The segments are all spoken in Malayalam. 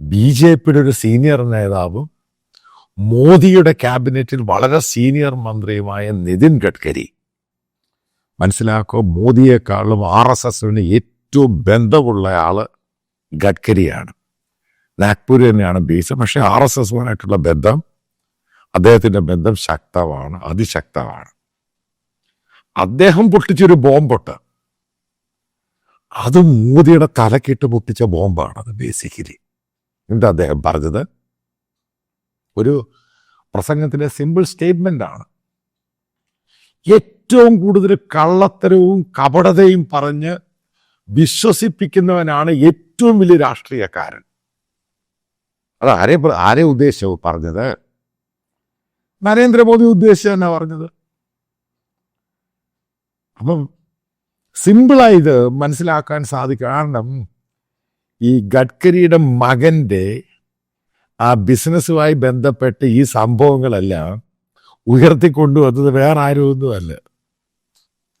ബി ജെ പിയുടെ ഒരു സീനിയർ നേതാവും മോദിയുടെ ക്യാബിനറ്റിൽ വളരെ സീനിയർ മന്ത്രിയുമായ നിതിൻ ഗഡ്കരി. മനസ്സിലാക്കോ മോദിയെക്കാളും ആർ എസ് എസിന് ഏറ്റവും ബന്ധമുള്ള ആൾ ഗഡ്കരിയാണ്. നാഗ്പൂർ തന്നെയാണ് ബേസ് പക്ഷേ ആർ എസ് എസുമായിട്ടുള്ള ബന്ധം അദ്ദേഹത്തിന്റെ ബന്ധം ശക്തമാണ് അതിശക്തമാണ്. അദ്ദേഹം പൊട്ടിച്ചൊരു ബോംബൊട്ട്. അത് മോദിയുടെ തലക്കിട്ട് പൊട്ടിച്ച ബോംബാണ് അത് ബേസിക്കലി. എന്താ അദ്ദേഹം പറഞ്ഞത്? ഒരു പ്രസംഗത്തിന്റെ സിമ്പിൾ സ്റ്റേറ്റ്മെന്റ് ആണ്. ഏറ്റവും കൂടുതൽ കള്ളത്തരവും കപടതയും പറഞ്ഞ് വിശ്വസിപ്പിക്കുന്നവനാണ് ഏറ്റവും വലിയ രാഷ്ട്രീയക്കാരൻ. അത് ആരെ ആരെ ഉദ്ദേശവും പറഞ്ഞത്? നരേന്ദ്രമോദി ഉദ്ദേശിച്ച തന്നെ പറഞ്ഞത്? അപ്പം സിമ്പിളായി ഇത് മനസ്സിലാക്കാൻ സാധിക്കും. കാരണം ഈ ഗഡ്കരിയുടെ മകന്റെ ആ ബിസിനസ്സുമായി ബന്ധപ്പെട്ട് ഈ സംഭവങ്ങളെല്ലാം ഉയർത്തിക്കൊണ്ടുവന്നത് വേറെ ആരുമൊന്നുമല്ല.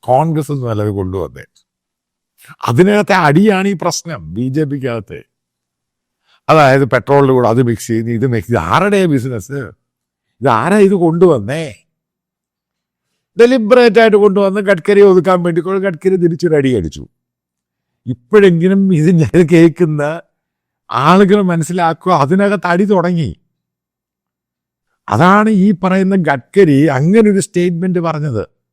കോൺഗ്രസ് ഒന്നും അല്ല അത് കൊണ്ടുവന്നേ. അതിനകത്തെ അടിയാണ് ഈ പ്രശ്നം ബി ജെ പിക്കകത്ത്. അതായത് പെട്രോളിന്റെ കൂടെ അത് മിക്സ് ചെയ്യുന്നു ഇത് മിക്സ് ചെയ്ത് ആരുടെ ബിസിനസ് ഇത് ആരാ ഇത് കൊണ്ടുവന്നേ? ഡെലിബറേറ്റ് ആയിട്ട് കൊണ്ടുവന്ന് ഗഡ്കരി ഒതുക്കാൻ വേണ്ടി ഗഡ്കരി തിരിച്ചൊരു അടി അടിച്ചു. ഇപ്പോഴെങ്കിലും ഇത് ഞാൻ കേൾക്കുന്ന ആളുകൾ മനസ്സിലാക്കുക അതിനകത്ത് അടി തുടങ്ങി. അതാണ് ഈ പറയുന്ന ഗഡ്കരി അങ്ങനെ ഒരു സ്റ്റേറ്റ്മെന്റ് പറഞ്ഞത്.